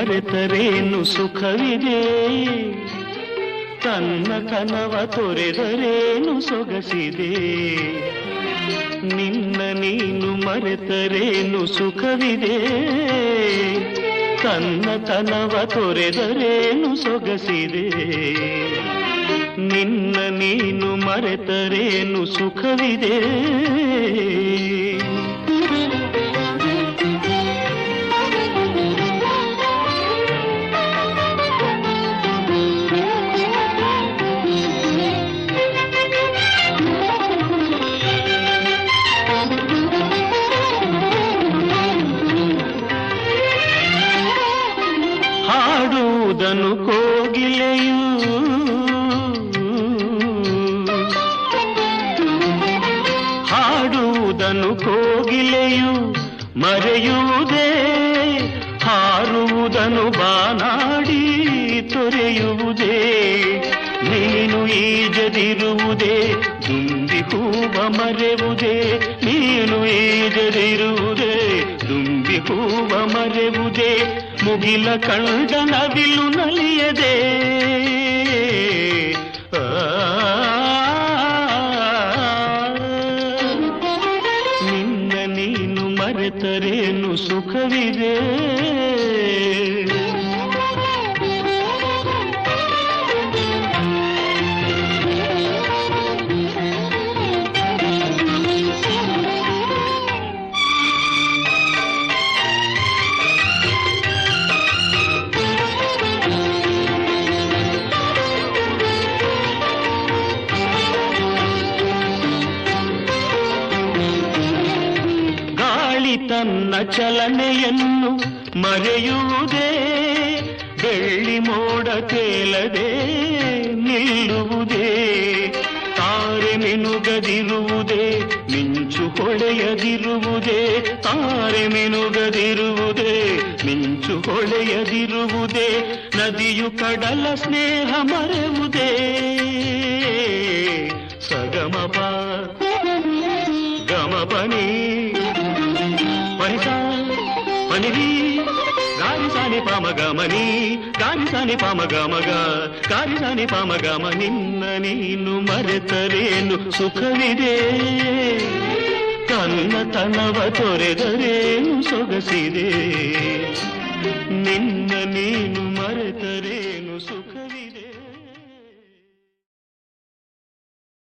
ಮರೆತರೇನು ಸುಖವಿದೆ? ತನ್ನ ಕನವ ತೊರೆದರೇನು ಸೊಗಸಿದೆ? ನಿನ್ನ ನೀನು ಮರೆತರೇನು ಸುಖವಿದೆ? ತನ್ನ ತನವ ತೊರೆದರೇನು ಸೊಗಸಿದೆ? ನಿನ್ನ ನೀನು ಮರೆತರೇನು ಸುಖವಿದೆ? ಕೋಗಿಲೆಯು ಹಾಡುವುದನ್ನು ಕೋಗಿಲೆಯು ಮರೆಯುವುದೇ ನೀನು ಈಜದಿರುವುದೇ ದುಂಬಿ ಹೂವ ಮರೆವುದೇ ನೀನು ಈಜದಿರುವುದೇ ಹೂವ ಮರೆವುದೇ ಮುಗಿಲ ಕಂಡ ನವಿಲು ನಲಿಯದೆ ನಿನ್ನ ನೀನು ಮರೆತರೇನು ಸುಖವಿದೆ ತನ್ನ ಚಲನೆಯನ್ನು ಮರೆಯುವುದೇ, ಬೆಳ್ಳಿ ಮೋಡ ತೇಲದೆ ನಿಲ್ಲುವುದೇ, ತಾರೆ ಮಿನುಗದಿರುವುದೇ, ಮಿಂಚು ಹೊಳೆಯದಿರುವುದೇ, ತಾರೆ ಮಿನುಗದಿರುವುದೇ, ಮಿಂಚು ಹೊಳೆಯದಿರುವುದೇ, ನದಿಯು ಕಡಲ ಸ್ನೇಹ ಮರೆವುದೇ పామనివి కారిసాని పామగమని కారిసాని పామగమగ కారిసాని పామగమ నిన్న ನೀನು ಮರೆತರೇನು ಸುಖವಿದೆ ಕನ್ನ ತನವ ತೊರೆದರೇನು ಸೊಗಸಿದೆ ನಿನ್ನ ನೀನು ಮರೆತರೇನು ಸುಖ